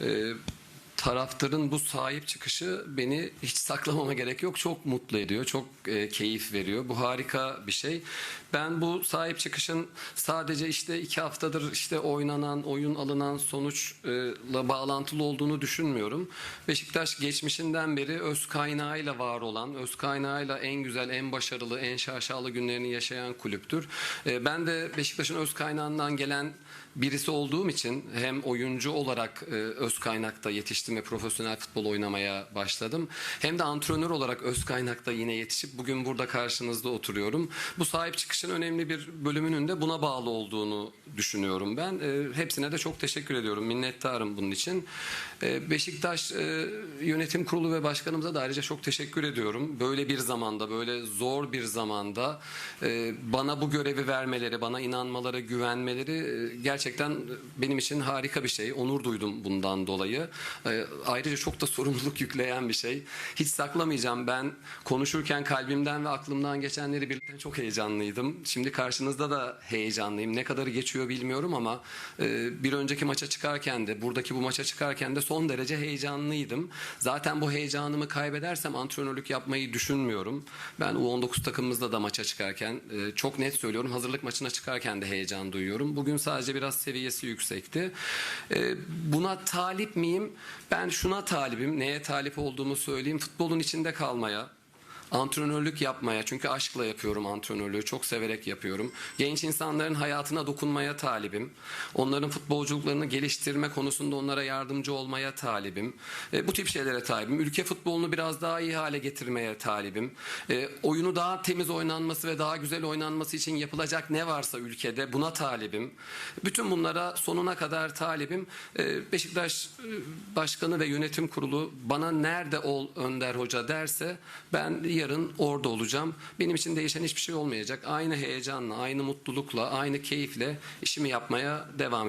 Uh, taraftarın bu sahip çıkışı beni hiç saklamama gerek yok. Çok mutlu ediyor, çok e, keyif veriyor. Bu harika bir şey. Ben bu sahip çıkışın sadece işte iki haftadır işte oynanan, oyun alınan sonuçla bağlantılı olduğunu düşünmüyorum. Beşiktaş geçmişinden beri öz kaynağıyla var olan, öz kaynağıyla en güzel, en başarılı, en şaşalı günlerini yaşayan kulüptür. E, ben de Beşiktaş'ın öz kaynağından gelen birisi olduğum için hem oyuncu olarak e, öz kaynakta yetiştim ve profesyonel futbol oynamaya başladım. Hem de antrenör olarak öz kaynakta yine yetişip bugün burada karşınızda oturuyorum. Bu sahip çıkışın önemli bir bölümünün de buna bağlı olduğunu düşünüyorum ben. E, hepsine de çok teşekkür ediyorum. Minnettarım bunun için. E, Beşiktaş e, yönetim kurulu ve başkanımıza da ayrıca çok teşekkür ediyorum. Böyle bir zamanda, böyle zor bir zamanda e, bana bu görevi vermeleri, bana inanmaları, güvenmeleri e, gerçekten benim için harika bir şey. Onur duydum bundan dolayı. E, Ayrıca çok da sorumluluk yükleyen bir şey. Hiç saklamayacağım. Ben konuşurken kalbimden ve aklımdan geçenleri birlikte çok heyecanlıydım. Şimdi karşınızda da heyecanlıyım. Ne kadarı geçiyor bilmiyorum ama e, bir önceki maça çıkarken de buradaki bu maça çıkarken de son derece heyecanlıydım. Zaten bu heyecanımı kaybedersem antrenörlük yapmayı düşünmüyorum. Ben U19 takımımızda da maça çıkarken e, çok net söylüyorum. Hazırlık maçına çıkarken de heyecan duyuyorum. Bugün sadece biraz seviyesi yüksekti. E, Buna talip miyim? Ben şuna talibim. Neye talip olduğumu söyleyeyim. Futbolun içinde kalmaya, antrenörlük yapmaya çünkü aşkla yapıyorum antrenörlüğü çok severek yapıyorum. Genç insanların hayatına dokunmaya talibim. Onların futbolculuklarını geliştirme konusunda onlara yardımcı olmaya talibim. E, bu tip şeylere talibim. Ülke futbolunu biraz daha iyi hale getirmeye talibim. E, oyunu daha temiz oynanması ve daha güzel oynanması için yapılacak ne varsa ülkede buna talibim. Bütün bunlara sonuna kadar talibim. E, Beşiktaş e, Başkanı ve Yönetim Kurulu bana nerede ol Önder Hoca derse ben yarın orada olacağım. Benim için değişen hiçbir şey olmayacak. Aynı heyecanla, aynı mutlulukla, aynı keyifle işimi yapmaya devam edeceğim.